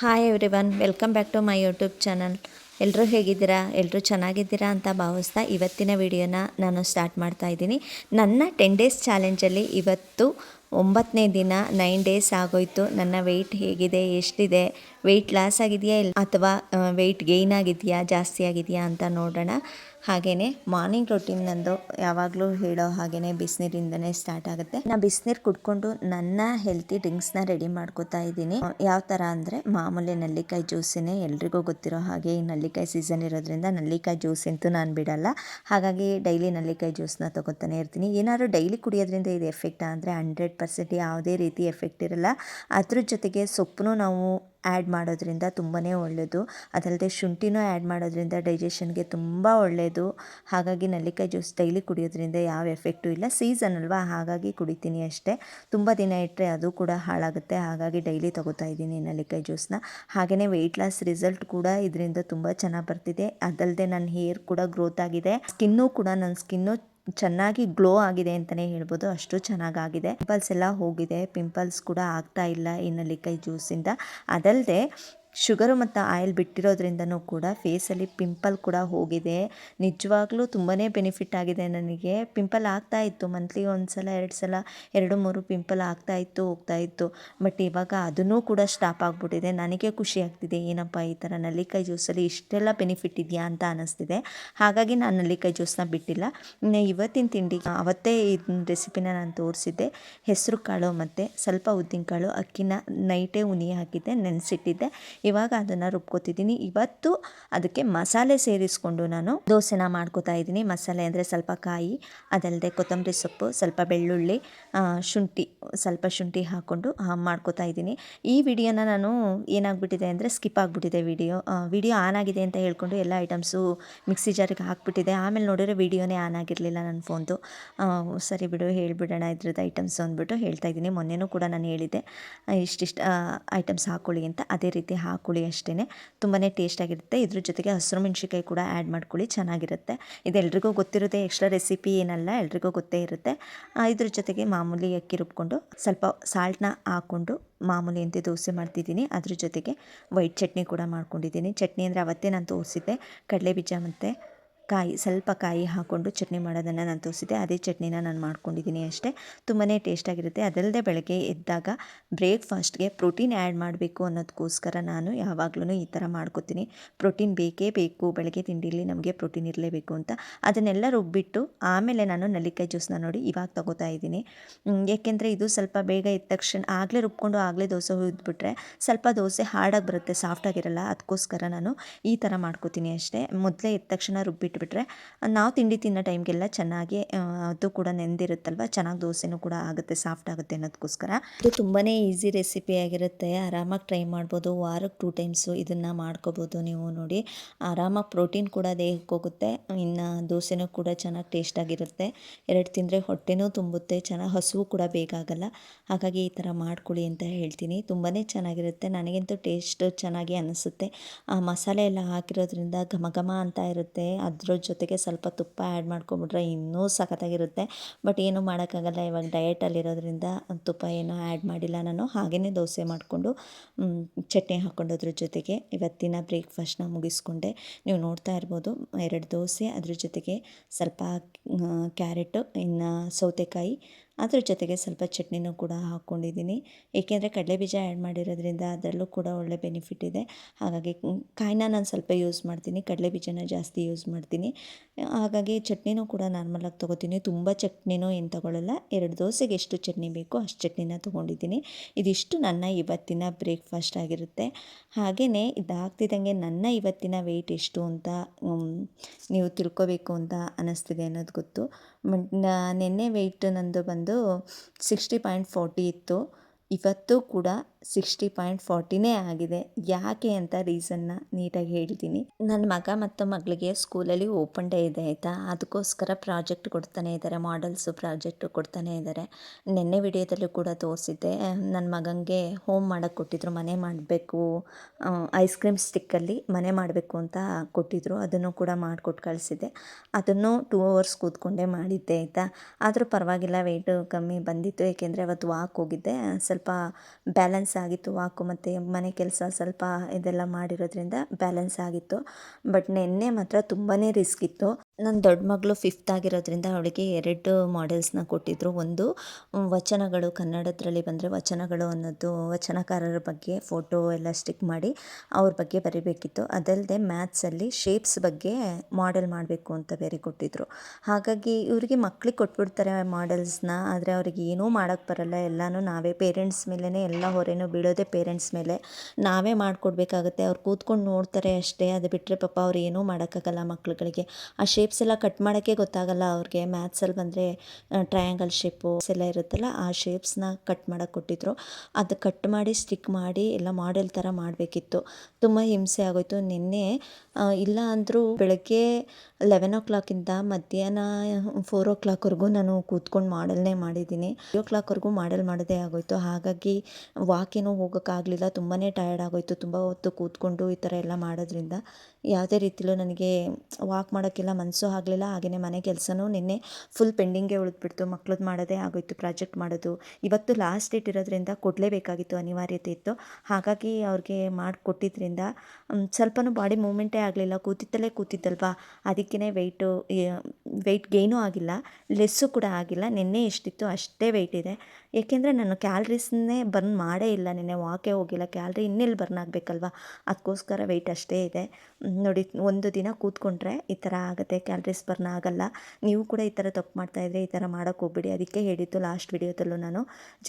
Hi everyone welcome back to my YouTube channel ಎಲ್ಲರೂ ಹೇಗಿದ್ದೀರಾ? ಎಲ್ಲರೂ ಚೆನ್ನಾಗಿದ್ದೀರಾ ಅಂತ ಭಾವಿಸ್ತಾ ಇವತ್ತಿನ ವಿಡಿಯೋನ ನಾನು ಸ್ಟಾರ್ಟ್ ಮಾಡ್ತಾ ಇದ್ದೀನಿ. ನನ್ನ ಟೆನ್ ಡೇಸ್ ಚಾಲೆಂಜಲ್ಲಿ ಇವತ್ತು ಒಂಬತ್ತನೇ ದಿನ ನೈನ್ ಡೇಸ್ ಆಗೋಯ್ತು. ನನ್ನ ವೆಯ್ಟ್ ಹೇಗಿದೆ, ಎಷ್ಟಿದೆ? ವೆಯ್ಟ್ ಲಾಸ್ ಆಗಿದೆಯಾ ಇಲ್ಲ? ಅಥವಾ ವೆಯ್ಟ್ ಗೇಯ್ನ್ ಆಗಿದೆಯಾ, ಜಾಸ್ತಿ ಆಗಿದೆಯಾ ಅಂತ ನೋಡೋಣ. ಹಾಗೆಯೇ ಮಾರ್ನಿಂಗ್ ರೊಟೀನ್ ನಂದು ಯಾವಾಗಲೂ ಹೇಳೋ ಹಾಗೆಯೇ ಬಿಸಿನೀರಿಂದನೇ ಸ್ಟಾರ್ಟ್ ಆಗುತ್ತೆ. ನಾ ಬಿಸಿನೀರು ಕುಡ್ಕೊಂಡು ನನ್ನ ಹೆಲ್ತಿ ಡ್ರಿಂಕ್ಸ್ನ ರೆಡಿ ಮಾಡ್ಕೋತಾ ಇದ್ದೀನಿ. ಯಾವ ಥರ ಅಂದರೆ ಮಾಮೂಲಿ ನಲ್ಲಿಕಾಯಿ ಜ್ಯೂಸಿನೇ ಎಲ್ರಿಗೂ ಗೊತ್ತಿರೋ ಹಾಗೆ ಈ ನಲ್ಲಿಕಾಯಿ ಸೀಸನ್ ಇರೋದ್ರಿಂದ ನಲ್ಲಿಕಾಯಿ ಜ್ಯೂಸ್ ಅಂತೂ ನಾನು ಬಿಡಲ್ಲ. ಹಾಗಾಗಿ ಡೈಲಿ ನಲ್ಲಿಕಾಯಿ ಜ್ಯೂಸ್ನ ತಗೋತಾನೆ ಇರ್ತೀನಿ. ಏನಾದರೂ ಡೈಲಿ ಕುಡಿಯೋದ್ರಿಂದ ಇದು ಎಫೆಕ್ಟ್ ಅಂದರೆ ಹಂಡ್ರೆಡ್ ಪರ್ಸೆಂಟ್ ಯಾವುದೇ ರೀತಿ ಎಫೆಕ್ಟ್ ಇರಲ್ಲ. ಅದ್ರ ಜೊತೆಗೆ ಸೊಪ್ಪನ್ನು ನಾವು ಆ್ಯಡ್ ಮಾಡೋದ್ರಿಂದ ತುಂಬಾ ಒಳ್ಳೆಯದು ಅದಲ್ಲದೆ ಶುಂಠಿನೂ ಆ್ಯಡ್ ಮಾಡೋದ್ರಿಂದ ಡೈಜೆಷನ್ಗೆ ತುಂಬ ಒಳ್ಳೆಯದು ಹಾಗಾಗಿ ನಲ್ಲಿಕಾಯಿ ಜ್ಯೂಸ್ ಡೈಲಿ ಕುಡಿಯೋದ್ರಿಂದ ಯಾವ ಎಫೆಕ್ಟು ಇಲ್ಲ. ಸೀಸನ್ ಅಲ್ವಾ? ಹಾಗಾಗಿ ಕುಡಿತೀನಿ ಅಷ್ಟೇ. ತುಂಬ ದಿನ ಇಟ್ಟರೆ ಅದು ಕೂಡ ಹಾಳಾಗುತ್ತೆ. ಹಾಗಾಗಿ ಡೈಲಿ ತೊಗೋತಾ ಇದ್ದೀನಿ ನಲ್ಲಿಕಾಯಿ ಜ್ಯೂಸ್ನ ಹಾಗೆಯೇ ವೆಯ್ಟ್ ಲಾಸ್ ರಿಸಲ್ಟ್ ಕೂಡ ಇದರಿಂದ ತುಂಬ ಚೆನ್ನಾಗಿ ಬರ್ತಿದೆ. ಅದಲ್ಲದೆ ನನ್ನ ಹೇರ್ ಕೂಡ ಗ್ರೋತ್ ಆಗಿದೆ. ಸ್ಕಿನ್ನು ಕೂಡ ನನ್ನ ಸ್ಕಿನ್ನು ಚೆನ್ನಾಗಿ ಗ್ಲೋ ಆಗಿದೆ ಅಂತಲೇ ಹೇಳ್ಬೋದು. ಅಷ್ಟು ಚೆನ್ನಾಗಾಗಿದೆ. ಪಿಂಪಲ್ಸ್ ಎಲ್ಲ ಹೋಗಿದೆ. ಪಿಂಪಲ್ಸ್ ಕೂಡ ಆಗ್ತಾ ಇಲ್ಲ ಈ ನೆಲ್ಲಿಕಾಯಿ ಜ್ಯೂಸಿಂದ ಅದಲ್ಲದೆ ಶುಗರು ಮತ್ತು ಆಯಿಲ್ ಬಿಟ್ಟಿರೋದ್ರಿಂದನೂ ಕೂಡ ಫೇಸಲ್ಲಿ ಪಿಂಪಲ್ ಕೂಡ ಹೋಗಿದೆ. ನಿಜವಾಗ್ಲೂ ತುಂಬಾ ಬೆನಿಫಿಟ್ ಆಗಿದೆ ನನಗೆ. ಪಿಂಪಲ್ ಆಗ್ತಾ ಇತ್ತು, ಮಂತ್ಲಿ ಒಂದು ಸಲ ಎರಡು ಸಲ ಎರಡು ಮೂರು ಪಿಂಪಲ್ ಆಗ್ತಾ ಇತ್ತು, ಹೋಗ್ತಾ ಇತ್ತು. ಬಟ್ ಇವಾಗ ಅದನ್ನೂ ಕೂಡ ಸ್ಟಾಪ್ ಆಗಿಬಿಟ್ಟಿದೆ. ನನಗೆ ಖುಷಿ ಆಗ್ತಿದೆ, ಏನಪ್ಪ ಈ ಥರ ನಲ್ಲಿಕಾಯಿ ಜ್ಯೂಸಲ್ಲಿ ಇಷ್ಟೆಲ್ಲ ಬೆನಿಫಿಟ್ ಇದೆಯಾ ಅಂತ ಅನ್ನಿಸ್ತಿದೆ ಹಾಗಾಗಿ ನಾನು ನಲ್ಲಿಕಾಯಿ ಜ್ಯೂಸನ್ನ ಬಿಟ್ಟಿಲ್ಲ. ಇವತ್ತಿನ ತಿಂಡಿ, ಅವತ್ತೇ ಇದನ್ನ ರೆಸಿಪಿನ ನಾನು ತೋರಿಸಿದ್ದೆ. ಹೆಸರು ಕಾಳು ಮತ್ತು ಸ್ವಲ್ಪ ಉದ್ದಿನಕಾಳು, ಅಕ್ಕಿನ ನೈಟೇ ಉನಿ ಹಾಕಿದ್ದೆ, ನೆನೆಸಿಟ್ಟಿದ್ದೆ. ಇವಾಗ ಅದನ್ನು ರುಬ್ಕೋತಿದ್ದೀನಿ. ಇವತ್ತು ಅದಕ್ಕೆ ಮಸಾಲೆ ಸೇರಿಸ್ಕೊಂಡು ನಾನು ದೋಸೆನ ಮಾಡ್ಕೋತಾ ಇದ್ದೀನಿ. ಮಸಾಲೆ ಅಂದರೆ ಸ್ವಲ್ಪ ಕಾಯಿ ಅದಲ್ಲದೆ ಕೊತ್ತಂಬರಿ ಸೊಪ್ಪು, ಸ್ವಲ್ಪ ಬೆಳ್ಳುಳ್ಳಿ ಶುಂಠಿ, ಸ್ವಲ್ಪ ಶುಂಠಿ ಹಾಕ್ಕೊಂಡು ಮಾಡ್ಕೋತಾ ಇದ್ದೀನಿ. ಈ ವಿಡಿಯೋನ ನಾನು ಏನಾಗ್ಬಿಟ್ಟಿದೆ ಅಂದರೆ ಸ್ಕಿಪ್ ಆಗಿಬಿಟ್ಟಿದೆ ವಿಡಿಯೋ. ವಿಡಿಯೋ ಆನ್ ಆಗಿದೆ ಅಂತ ಹೇಳ್ಕೊಂಡು ಎಲ್ಲ ಐಟಮ್ಸು ಮಿಕ್ಸಿ ಜಾರಿಗೆ ಹಾಕ್ಬಿಟ್ಟಿದೆ. ಆಮೇಲೆ ನೋಡಿದ್ರೆ ವಿಡಿಯೋನೇ ಆನ್ ಆಗಿರಲಿಲ್ಲ ನನ್ನ ಫೋನ್ದು. ಸರಿ ಬಿಡು, ಹೇಳಿಬಿಡೋಣ ಇದ್ರದ್ದು ಐಟಮ್ಸ್ ಅಂದ್ಬಿಟ್ಟು ಹೇಳ್ತಾ ಇದ್ದೀನಿ. ಮೊನ್ನೆನೂ ಕೂಡ ನಾನು ಹೇಳಿದ್ದೆ, ಇಷ್ಟಿಷ್ಟು ಐಟಮ್ಸ್ ಹಾಕ್ಕೊಳ್ಳಿ ಅಂತ. ಅದೇ ರೀತಿ ಹಾಕ್ಕೊಳ್ಳಿ ಅಷ್ಟೇ ತುಂಬಾ ಟೇಸ್ಟಾಗಿರುತ್ತೆ ಇದ್ರ ಜೊತೆಗೆ ಹಸಿರು ಮೆಣಸಿಕಾಯಿ ಕೂಡ ಆ್ಯಡ್ ಮಾಡ್ಕೊಳ್ಳಿ, ಚೆನ್ನಾಗಿರುತ್ತೆ. ಇದೆಲ್ಲರಿಗೂ ಗೊತ್ತಿರೋದೇ ಗೊತ್ತಿರುತ್ತೆ ಎಕ್ಸ್ಟ್ರಾ ರೆಸಿಪಿ ಏನಲ್ಲ, ಎಲ್ರಿಗೂ ಗೊತ್ತೇ ಇರುತ್ತೆ. ಇದ್ರ ಜೊತೆಗೆ ಮಾಮೂಲಿ ಅಕ್ಕಿ ರುಬ್ಕೊಂಡು ಸ್ವಲ್ಪ ಸಾಲ್ಟ್ನ ಹಾಕ್ಕೊಂಡು ಮಾಮೂಲಿ ಅಂತೆ ದೋಸೆ ಮಾಡ್ತಿದ್ದೀನಿ. ಅದ್ರ ಜೊತೆಗೆ ವೈಟ್ ಚಟ್ನಿ ಕೂಡ ಮಾಡ್ಕೊಂಡಿದ್ದೀನಿ. ಚಟ್ನಿ ಅಂದರೆ ಅವತ್ತೇ ನಾನು ತೋರಿಸಿದ್ದೆ. ಕಡಲೆ ಬೀಜ ಮತ್ತು ಕಾಯಿ, ಸ್ವಲ್ಪ ಕಾಯಿ ಹಾಕ್ಕೊಂಡು ಚಟ್ನಿ ಮಾಡೋದನ್ನು ನಾನು ತೋರಿಸಿದ್ದೆ. ಅದೇ ಚಟ್ನಿನ ನಾನು ಮಾಡ್ಕೊಂಡಿದ್ದೀನಿ ಅಷ್ಟೇ. ತುಂಬಾ ಟೇಸ್ಟಾಗಿರುತ್ತೆ ಅದಲ್ಲದೆ ಬೆಳಗ್ಗೆ ಎದ್ದಾಗ ಬ್ರೇಕ್ಫಾಸ್ಟ್ಗೆ ಪ್ರೋಟೀನ್ ಆ್ಯಡ್ ಮಾಡಬೇಕು ಅನ್ನೋದಕ್ಕೋಸ್ಕರ ನಾನು ಯಾವಾಗಲೂ ಈ ಥರ ಮಾಡ್ಕೋತೀನಿ. ಪ್ರೋಟೀನ್ ಬೇಕೇ ಬೇಕು. ಬೆಳಗ್ಗೆ ತಿಂಡಿಲಿ ನಮಗೆ ಪ್ರೋಟೀನ್ ಇರಲೇಬೇಕು ಅಂತ. ಅದನ್ನೆಲ್ಲ ರುಬ್ಬಿಟ್ಟು ಆಮೇಲೆ ನಾನು ನಲ್ಲಿಕಾಯಿ ಜ್ಯೂಸನ್ನ ನೋಡಿ ಇವಾಗ ತಗೋತಾ ಇದ್ದೀನಿ. ಏಕೆಂದರೆ ಇದು ಸ್ವಲ್ಪ ಬೇಗ ಇದ್ದ ತಕ್ಷಣ ಆಗಲೇ ರುಬ್ಕೊಂಡು ಆಗಲೇ ದೋಸೆ ಹುಯ್ದುಬಿಟ್ರೆ ಸ್ವಲ್ಪ ದೋಸೆ ಹಾರ್ಡಾಗಿ ಬರುತ್ತೆ, ಸಾಫ್ಟಾಗಿರಲ್ಲ. ಅದಕ್ಕೋಸ್ಕರ ನಾನು ಈ ಥರ ಮಾಡ್ಕೋತೀನಿ ಅಷ್ಟೇ. ಮೊದಲೇ ಎದ್ದ ತಕ್ಷಣ ರುಬ್ಬಿಟ್ಟು ಬಿಟ್ಟರೆ ನಾವು ತಿಂಡಿ ತಿನ್ನೋ ಟೈಮ್ಗೆಲ್ಲ ಚೆನ್ನಾಗಿ ಅದು ಕೂಡ ನೆಂದಿರುತ್ತಲ್ವ? ಚೆನ್ನಾಗಿ ದೋಸೆನೂ ಕೂಡ ಆಗುತ್ತೆ, ಸಾಫ್ಟ್ ಆಗುತ್ತೆ ಅನ್ನೋದಕ್ಕೋಸ್ಕರ ಇದು ತುಂಬಾ ಈಸಿ ರೆಸಿಪಿ ಆಗಿರುತ್ತೆ. ಆರಾಮಾಗಿ ಟ್ರೈ ಮಾಡ್ಬೋದು. ವಾರಕ್ಕೆ ಟೂ ಟೈಮ್ಸು ಇದನ್ನು ಮಾಡ್ಕೋಬೋದು ನೀವು ನೋಡಿ. ಆರಾಮಾಗಿ ಪ್ರೋಟೀನ್ ಕೂಡ ದೇಹಕ್ಕೆ ಹೋಗುತ್ತೆ. ಇನ್ನು ದೋಸೆನೂ ಕೂಡ ಚೆನ್ನಾಗಿ ಟೇಸ್ಟಾಗಿರುತ್ತೆ ಎರಡು ತಿಂದರೆ ಹೊಟ್ಟೆನೂ ತುಂಬುತ್ತೆ. ಚೆನ್ನಾಗಿ ಹಸುವು ಕೂಡ ಬೇಕಾಗಲ್ಲ ಹಾಗಾಗಿ ಈ ಥರ ಮಾಡ್ಕೊಳ್ಳಿ ಅಂತ ಹೇಳ್ತೀನಿ. ತುಂಬಾ ಚೆನ್ನಾಗಿರುತ್ತೆ. ನನಗಂತೂ ಟೇಸ್ಟ್ ಚೆನ್ನಾಗಿ ಅನಿಸುತ್ತೆ. ಆ ಮಸಾಲೆ ಎಲ್ಲ ಹಾಕಿರೋದ್ರಿಂದ ಘಮ ಘಮ ಅಂತ ಇರುತ್ತೆ. ಅದ್ರ ಜೊತೆಗೆ ಸ್ವಲ್ಪ ತುಪ್ಪ ಆ್ಯಡ್ ಮಾಡ್ಕೊಂಬಿಟ್ರೆ ಇನ್ನೂ ಸಖತ್ತಾಗಿರುತ್ತೆ. ಬಟ್ ಏನೂ ಮಾಡೋಕ್ಕಾಗಲ್ಲ. ಇವಾಗ ಡಯಟಲ್ಲಿರೋದ್ರಿಂದ ತುಪ್ಪ ಏನೂ ಆ್ಯಡ್ ಮಾಡಿಲ್ಲ ನಾನು. ಹಾಗೆಯೇ ದೋಸೆ ಮಾಡಿಕೊಂಡು ಚಟ್ನಿ ಹಾಕ್ಕೊಂಡು ಅದ್ರ ಜೊತೆಗೆ ಇವತ್ತಿನ ಬ್ರೇಕ್ಫಾಸ್ಟ್ನ ಮುಗಿಸ್ಕೊಂಡೆ. ನೀವು ನೋಡ್ತಾ ಇರ್ಬೋದು, ಎರಡು ದೋಸೆ, ಅದ್ರ ಜೊತೆಗೆ ಸ್ವಲ್ಪ ಕ್ಯಾರೆಟು, ಇನ್ನು ಸೌತೆಕಾಯಿ ಅದ್ರ ಜೊತೆಗೆ ಸ್ವಲ್ಪ ಚಟ್ನಿನೂ ಕೂಡ ಹಾಕ್ಕೊಂಡಿದ್ದೀನಿ. ಏಕೆಂದರೆ ಕಡಲೆಬೀಜ ಆ್ಯಡ್ ಮಾಡಿರೋದ್ರಿಂದ ಅದರಲ್ಲೂ ಕೂಡ ಒಳ್ಳೆ ಬೆನಿಫಿಟ್ ಇದೆ. ಹಾಗಾಗಿ ಕಾಯಿನ ನಾನು ಸ್ವಲ್ಪ ಯೂಸ್ ಮಾಡ್ತೀನಿ. ಕಡಲೆಬೀಜನ ಜಾಸ್ತಿ ಯೂಸ್ ಮಾಡ್ತೀನಿ. ಹಾಗಾಗಿ ಚಟ್ನಿನೂ ಕೂಡ ನಾರ್ಮಲಾಗಿ ತೊಗೋತೀನಿ. ತುಂಬ ಚಟ್ನಿನೂ ಏನು ತೊಗೊಳ್ಳಲ್ಲ ಎರಡು ದೋಸೆಗೆ ಎಷ್ಟು ಚಟ್ನಿ ಬೇಕೋ ಅಷ್ಟು ಚಟ್ನಿನ ತೊಗೊಂಡಿದ್ದೀನಿ. ಇದಿಷ್ಟು ನನ್ನ ಇವತ್ತಿನ ಬ್ರೇಕ್ಫಾಸ್ಟ್ ಆಗಿರುತ್ತೆ. ಹಾಗೆಯೇ ಇದಾಗ್ತಿದ್ದಂಗೆ ನನ್ನ ಇವತ್ತಿನ ವೆಯ್ಟ್ ಎಷ್ಟು ಅಂತ ನೀವು ತಿಳ್ಕೊಬೇಕು ಅಂತ ಅನ್ನಿಸ್ತಿದೆ ಅನ್ನೋದು ಗೊತ್ತು. ನಿನ್ನೆ ವೆಯ್ಟ್ ನನ್ನದು ಬಂದು ಸಿಕ್ಸ್ಟಿ ಪಾಯಿಂಟ್ ಫೋರ್ಟಿ ಇತ್ತು. ಇವತ್ತು ಕೂಡ ಸಿಕ್ಸ್ಟಿ ಪಾಯಿಂಟ್ ಫಾರ್ಟಿನೇ ಆಗಿದೆ. ಯಾಕೆ ಅಂತ ರೀಸನ್ನ ನೀಟಾಗಿ ಹೇಳ್ತೀನಿ. ನನ್ನ ಮಗ ಮತ್ತು ಮಗಳಿಗೆ ಸ್ಕೂಲಲ್ಲಿ ಓಪನ್ ಡೇ ಇದೆ ಆಯಿತಾ? ಅದಕ್ಕೋಸ್ಕರ ಪ್ರಾಜೆಕ್ಟ್ ಕೊಡ್ತಾನೆ ಇದ್ದಾರೆ ಮಾಡಲ್ಸು ಪ್ರಾಜೆಕ್ಟ್ ಕೊಡ್ತಾನೆ ಇದ್ದಾರೆ ನಿನ್ನೆ ವಿಡಿಯೋದಲ್ಲೂ ಕೂಡ ತೋರಿಸಿದ್ದೆ. ನನ್ನ ಮಗನಿಗೆ ಹೋಮ್ ಮಾಡೋಕ್ಕೆ ಕೊಟ್ಟಿದ್ರು, ಮನೆ ಮಾಡಬೇಕು ಐಸ್ ಕ್ರೀಮ್ ಸ್ಟಿಕ್ಕಲ್ಲಿ ಮನೆ ಮಾಡಬೇಕು ಅಂತ ಕೊಟ್ಟಿದ್ರು. ಅದನ್ನು ಕೂಡ ಮಾಡಿಕೊಟ್ಟು ಕಳಿಸಿದ್ದೆ. ಅದನ್ನು ಟೂ ಅವರ್ಸ್ ಕೂತ್ಕೊಂಡೇ ಮಾಡಿದ್ದೆ ಆಯಿತಾ? ಆದರೂ ಪರವಾಗಿಲ್ಲ ವೆಯ್ಟು ಕಮ್ಮಿ ಬಂದಿತ್ತು. ಏಕೆಂದರೆ ಅವತ್ತು ವಾಕ್ ಹೋಗಿದ್ದೆ. ಸ್ವಲ್ಪ ಬ್ಯಾಲೆನ್ಸ್ ಬ್ಯಾಲೆನ್ಸ್ ಆಗಿತ್ತು, ವಾಕು ಮತ್ತು ಮನೆ ಕೆಲಸ ಸ್ವಲ್ಪ ಇದೆಲ್ಲ ಮಾಡಿರೋದ್ರಿಂದ ಬ್ಯಾಲೆನ್ಸ್ ಆಗಿತ್ತು. ಬಟ್ ನಿನ್ನೆ ಮಾತ್ರ ತುಂಬಾ ರಿಸ್ಕ್ ಇತ್ತು. ನನ್ನ ದೊಡ್ಡ ಮಗಳು ಫಿಫ್ತ್ ಆಗಿರೋದ್ರಿಂದ ಅವಳಿಗೆ ಎರಡು ಮಾಡೆಲ್ಸ್ನ ಕೊಟ್ಟಿದ್ದರು ಒಂದು ವಚನಗಳು ಕನ್ನಡದ್ರಲ್ಲಿ ಬಂದರೆ ವಚನಗಳು ಅನ್ನೋದು ವಚನಕಾರರ ಬಗ್ಗೆ ಫೋಟೋ ಎಲ್ಲ ಸ್ಟಿಕ್ ಮಾಡಿ ಅವ್ರ ಬಗ್ಗೆ ಬರೀಬೇಕಿತ್ತು. ಅದಲ್ಲದೆ ಮ್ಯಾಥ್ಸಲ್ಲಿ ಶೇಪ್ಸ್ ಬಗ್ಗೆ ಮಾಡೆಲ್ ಮಾಡಬೇಕು ಅಂತ ಬೇರೆ ಕೊಟ್ಟಿದ್ದರು ಹಾಗಾಗಿ ಇವರಿಗೆ ಮಕ್ಳಿಗೆ ಕೊಟ್ಬಿಡ್ತಾರೆ ಮಾಡೆಲ್ಸ್ನ ಆದರೆ ಅವ್ರಿಗೆ ಏನೂ ಮಾಡೋಕ್ಕೆ ಬರಲ್ಲ. ಎಲ್ಲನೂ ನಾವೇ ಪೇರೆಂಟ್ಸ್ ಮೇಲೇ ಎಲ್ಲ ಹೊರೆನೂ ಬೀಳೋದೇ ಪೇರೆಂಟ್ಸ್ ಮೇಲೆ. ನಾವೇ ಮಾಡಿಕೊಡ್ಬೇಕಾಗುತ್ತೆ. ಅವ್ರು ಕೂತ್ಕೊಂಡು ನೋಡ್ತಾರೆ ಅಷ್ಟೇ. ಅದು ಬಿಟ್ಟರೆ ಪಾಪ ಅವ್ರು ಏನೂ ಮಾಡೋಕ್ಕಾಗಲ್ಲ ಮಕ್ಳುಗಳಿಗೆ. ಆ ಶೇಪ್ಸ್ ಎಲ್ಲ ಕಟ್ ಮಾಡೋಕ್ಕೆ ಗೊತ್ತಾಗಲ್ಲ ಅವ್ರಿಗೆ. ಮ್ಯಾಥ್ಸಲ್ಲಿ ಬಂದರೆ ಟ್ರಯಾಂಗಲ್ ಶೇಪು ಎಲ್ಲ ಇರುತ್ತಲ್ಲ, ಆ ಶೇಪ್ಸ್ನ ಕಟ್ ಮಾಡೋಕ್ಕೆ ಕೊಟ್ಟಿದ್ರು. ಅದು ಕಟ್ ಮಾಡಿ ಸ್ಟಿಕ್ ಮಾಡಿ ಎಲ್ಲ ಮಾಡೆಲ್ ಥರ ಮಾಡಬೇಕಿತ್ತು. ತುಂಬ ಹಿಂಸೆ ಆಗೋಯ್ತು. ನಿನ್ನೆ ಇಲ್ಲ ಅಂದರೂ ಬೆಳಗ್ಗೆ ಲೆವೆನ್ ಓ ಕ್ಲಾಕಿಂದ ಮಧ್ಯಾಹ್ನ ಫೋರ್ ಓ ಕ್ಲಾಕ್ವರೆಗೂ ನಾನು ಕೂತ್ಕೊಂಡು ಮಾಡಲ್ನೇ ಮಾಡಿದ್ದೀನಿ. ಫೈವ್ ಓ ಕ್ಲಾಕ್ವರೆಗೂ ಮಾಡಲ್ ಮಾಡೋದೇ ಆಗೋಯ್ತು. ಹಾಗಾಗಿ ವಾಕೇನೂ ಹೋಗೋಕ್ಕಾಗಲಿಲ್ಲ ತುಂಬಾ ಟಯರ್ಡ್ ಆಗೋಯ್ತು. ತುಂಬ ಹೊತ್ತು ಕೂತ್ಕೊಂಡು ಈ ಥರ ಎಲ್ಲ ಮಾಡೋದ್ರಿಂದ. ಯಾವುದೇ ರೀತಿಲೂ ನನಗೆ ವಾಕ್ ಮಾಡೋಕ್ಕೆಲ್ಲ ಮನಸ್ಸು ಆಗಲಿಲ್ಲ ಹಾಗೆಯೇ ಮನೆ ಕೆಲಸನೂ ನಿನ್ನೆ ಫುಲ್ ಪೆಂಡಿಂಗೇ ಉಳಿದ್ಬಿಡ್ತು. ಮಕ್ಳದ್ದು ಮಾಡೋದೇ ಆಗೋಯ್ತು ಪ್ರಾಜೆಕ್ಟ್ ಮಾಡೋದು. ಇವತ್ತು ಲಾಸ್ಟ್ ಡೇಟ್ ಇರೋದ್ರಿಂದ ಕೊಡಲೇಬೇಕಾಗಿತ್ತು, ಅನಿವಾರ್ಯತೆ ಇತ್ತು. ಹಾಗಾಗಿ ಅವ್ರಿಗೆ ಮಾಡಿಕೊಟ್ಟಿದ್ರಿಂದ ಸ್ವಲ್ಪನೂ ಬಾಡಿ ಮೂಮೆಂಟೇ ಆಗಲಿಲ್ಲ. ಕೂತಿದ್ದಲ್ಲೇ ಕೂತಿದ್ದಲ್ವಾ? ಅದಕ್ಕೇ ವೆಯ್ಟು ವೆಯ್ಟ್ ಗೇನೂ ಆಗಿಲ್ಲ. ಲೆಸ್ಸು ಕೂಡ ಆಗಿಲ್ಲ. ನಿನ್ನೆ ಎಷ್ಟಿತ್ತು ಅಷ್ಟೇ ವೆಯ್ಟ್ ಇದೆ. ಏಕೆಂದರೆ ನಾನು ಕ್ಯಾಲ್ರೀಸ್ನೇ ಬರ್ನ್ ಮಾಡೇ ಇಲ್ಲ. ನಿನ್ನೆ ವಾಕೇ ಹೋಗಿಲ್ಲ. ಕ್ಯಾಲ್ರಿ ಇನ್ನೆಲ್ಲಿ ಬರ್ನ್ ಆಗಬೇಕಲ್ವಾ? ಅದಕ್ಕೋಸ್ಕರ ವೆಯ್ಟ್ ಅಷ್ಟೇ ಇದೆ. ನೋಡಿ, ಒಂದು ದಿನ ಕೂತ್ಕೊಂಡ್ರೆ ಈ ಥರ ಆಗುತ್ತೆ. ಕ್ಯಾಲ್ರೀಸ್ ಬರ್ನ್ ಆಗಲ್ಲ. ನೀವು ಕೂಡ ಈ ಥರ ತಪ್ಪು ಮಾಡ್ತಾಯಿದ್ರೆ ಈ ಥರ ಮಾಡೋಕ್ಕೆ ಹೋಗ್ಬೇಡಿ. ಅದಕ್ಕೆ ಹೇಳಿದ್ದು ಲಾಸ್ಟ್ ವಿಡಿಯೋದಲ್ಲೂ ನಾನು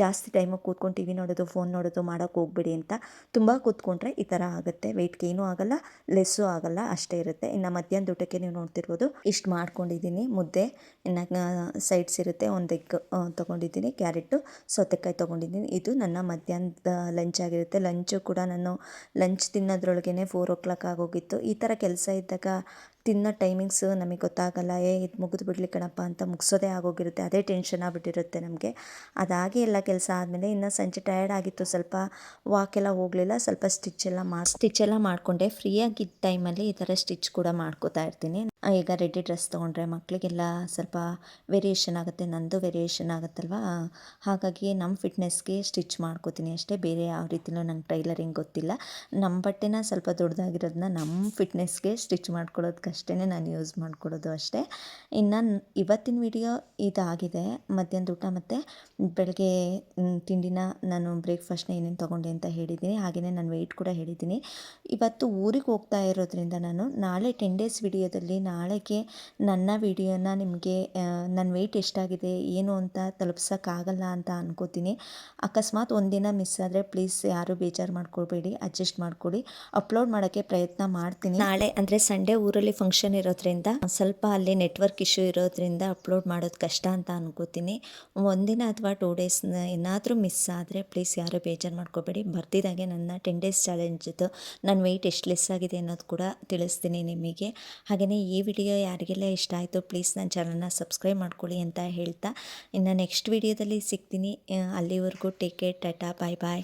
ಜಾಸ್ತಿ ಟೈಮು ಕೂತ್ಕೊಂಡು ಟಿ ವಿ ನೋಡೋದು ಫೋನ್ ನೋಡೋದು ಮಾಡೋಕ್ಕೆ ಹೋಗ್ಬೇಡಿ ಅಂತ. ತುಂಬ ಕೂತ್ಕೊಂಡ್ರೆ ಈ ಥರ ಆಗುತ್ತೆ. ವೆಯ್ಟ್ ಗೇನೂ ಆಗಲ್ಲ ಲೆಸ್ಸು ಆಗಲ್ಲ, ಅಷ್ಟೇ ಇರುತ್ತೆ. ಇನ್ನು ಮಧ್ಯಾಹ್ನದ ಊಟಕ್ಕೆ ನೀವು ನೋಡ್ತಿರ್ಬೋದು. ಇಷ್ಟು ಮಾಡ್ಕೊಂಡಿದ್ದೀನಿ. ಮುದ್ದೆ, ಇನ್ನು ಸೈಡ್ಸ್ ಇರುತ್ತೆ. ಒಂದು ಎಗ್ ತೊಗೊಂಡಿದ್ದೀನಿ. ಕ್ಯಾರೆಟು ಸೌತೆಕಾಯಿ ತೊಗೊಂಡಿದ್ದೀನಿ. ಇದು ನನ್ನ ಮಧ್ಯಾಹ್ನದ ಲಂಚ್ ಆಗಿರುತ್ತೆ. ಲಂಚು ಕೂಡ ನಾನು ಲಂಚ್ ತಿನ್ನೋದ್ರೊಳಗೇ ಫೋರ್ ಓ ಕ್ಲಾಕ್ ಆಗೋಗಿತ್ತು. ಈ ಥರ ಕೆಲಸ ಇದ್ದಾಗ ತಿನ್ನೋ ಟೈಮಿಂಗ್ಸು ನಮಗೆ ಗೊತ್ತಾಗಲ್ಲ, ಏ, ಇದು ಮುಗಿದು ಬಿಡಲಿ ಕಣಪ್ಪ ಅಂತ ಮುಗಿಸೋದೇ ಆಗೋಗಿರುತ್ತೆ. ಅದೇ ಟೆನ್ಷನ್ ಆಗಿಬಿಟ್ಟಿರುತ್ತೆ ನಮಗೆ. ಅದಾಗಿ ಎಲ್ಲ ಕೆಲಸ ಆದಮೇಲೆ ಇನ್ನು ಸಂಜೆ ಟಯರ್ಡ್ ಆಗಿತ್ತು. ಸ್ವಲ್ಪ ವಾಕೆಲ್ಲ ಹೋಗಲಿಲ್ಲ. ಸ್ವಲ್ಪ ಸ್ಟಿಚ್ ಎಲ್ಲ ಮಾಡಿ ಸ್ಟಿಚ್ ಎಲ್ಲ ಮಾಡಿಕೊಂಡೆ. ಫ್ರೀಯಾಗಿದ್ದ ಟೈಮಲ್ಲಿ ಈ ಥರ ಸ್ಟಿಚ್ ಕೂಡ ಮಾಡ್ಕೋತಾ ಇರ್ತೀನಿ. ಈಗ ರೆಡಿ ಡ್ರೆಸ್ ತೊಗೊಂಡ್ರೆ ಮಕ್ಕಳಿಗೆಲ್ಲ ಸ್ವಲ್ಪ ವೇರಿಯೇಷನ್ ಆಗುತ್ತೆ, ನಂದು ವೇರಿಯೇಷನ್ ಆಗುತ್ತಲ್ವಾ? ಹಾಗಾಗಿ ನಮ್ಮ ಫಿಟ್ನೆಸ್ಗೆ ಸ್ಟಿಚ್ ಮಾಡ್ಕೋತೀನಿ ಅಷ್ಟೇ. ಬೇರೆ ಯಾವ ರೀತಿಯೂ ನಂಗೆ ಟೈಲರಿಂಗ್ ಗೊತ್ತಿಲ್ಲ. ನಮ್ಮ ಬಟ್ಟೆನ ಸ್ವಲ್ಪ ದೊಡ್ಡದಾಗಿರೋದನ್ನ ನಮ್ಮ ಫಿಟ್ನೆಸ್ಗೆ ಸ್ಟಿಚ್ ಮಾಡ್ಕೊಳ್ಳೋದಕ್ಕಷ್ಟೇ ನಾನು ಯೂಸ್ ಮಾಡ್ಕೊಳ್ಳೋದು ಅಷ್ಟೇ. ಇನ್ನು ಇವತ್ತಿನ ವಿಡಿಯೋ ಇದಾಗಿದೆ. ಮಧ್ಯಾಹ್ನದ ಊಟ ಮತ್ತು ಬೆಳಗ್ಗೆ ತಿಂಡಿನ ನಾನು ಬ್ರೇಕ್ಫಾಸ್ಟ್ನ ಏನೇನು ತೊಗೊಂಡೆ ಅಂತ ಹೇಳಿದ್ದೀನಿ ಹಾಗೆಯೇ ನಾನು ವೆಯ್ಟ್ ಕೂಡ ಹೇಳಿದ್ದೀನಿ ಇವತ್ತು ಊರಿಗೆ ಹೋಗ್ತಾ ಇರೋದ್ರಿಂದ ನಾನು ನಾಳೆ ಟೆನ್ ಡೇಸ್ ವಿಡಿಯೋದಲ್ಲಿ ನಾಳೆಗೆ ನನ್ನ ವಿಡಿಯೋನ ನಿಮಗೆ ನನ್ನ ವೆಯ್ಟ್ ಎಷ್ಟಾಗಿದೆ, ಏನು ಅಂತ ತಲುಪ್ಸೋಕ್ಕಾಗಲ್ಲ ಅಂತ ಅನ್ಕೋತೀನಿ. ಅಕಸ್ಮಾತ್ ಒಂದಿನ ಮಿಸ್ ಆದರೆ ಪ್ಲೀಸ್ ಯಾರು ಬೇಜಾರು ಮಾಡ್ಕೊಳ್ಬೇಡಿ ಅಡ್ಜಸ್ಟ್ ಮಾಡ್ಕೊಳ್ಳಿ ಅಪ್ಲೋಡ್ ಮಾಡೋಕ್ಕೆ ಪ್ರಯತ್ನ ಮಾಡ್ತೀನಿ. ನಾಳೆ ಅಂದರೆ ಸಂಡೇ ಊರಲ್ಲಿ ಫಂಕ್ಷನ್ ಇರೋದ್ರಿಂದ, ಸ್ವಲ್ಪ ಅಲ್ಲಿ ನೆಟ್ವರ್ಕ್ ಇಶ್ಯೂ ಇರೋದ್ರಿಂದ ಅಪ್ಲೋಡ್ ಮಾಡೋದು ಕಷ್ಟ ಅಂತ ಅನ್ಕೋತೀನಿ. ಒಂದಿನ ಅಥವಾ ಟೂ ಡೇಸ್ ಏನಾದರೂ ಮಿಸ್ ಆದರೆ ಪ್ಲೀಸ್ ಯಾರು ಬೇಜಾರು ಮಾಡ್ಕೋಬೇಡಿ ಬರ್ತಿದ್ದಾಗೆ ನನ್ನ ಟೆನ್ ಡೇಸ್ ಚಾಲೆಂಜ್ದು ನನ್ನ ವೆಯ್ಟ್ ಎಷ್ಟು ಲೆಸ್ ಆಗಿದೆ ಅನ್ನೋದು ಕೂಡ ತಿಳಿಸ್ತೀನಿ ನಿಮಗೆ. ಹಾಗೆಯೇ ಈ ವಿಡಿಯೋ ಯಾರಿಗೆಲ್ಲ ಇಷ್ಟ ಆಯಿತು ಪ್ಲೀಸ್ ನನ್ನ ಚಾನಲ್ನ ಸಬ್ಸ್ಕ್ರೈಬ್ ಮಾಡ್ಕೊಳ್ಳಿ ಅಂತ ಹೇಳ್ತಾ ಇನ್ನು ನೆಕ್ಸ್ಟ್ ವಿಡಿಯೋದಲ್ಲಿ ಸಿಗ್ತೀನಿ. ಅಲ್ಲಿವರೆಗೂ take care tata bye bye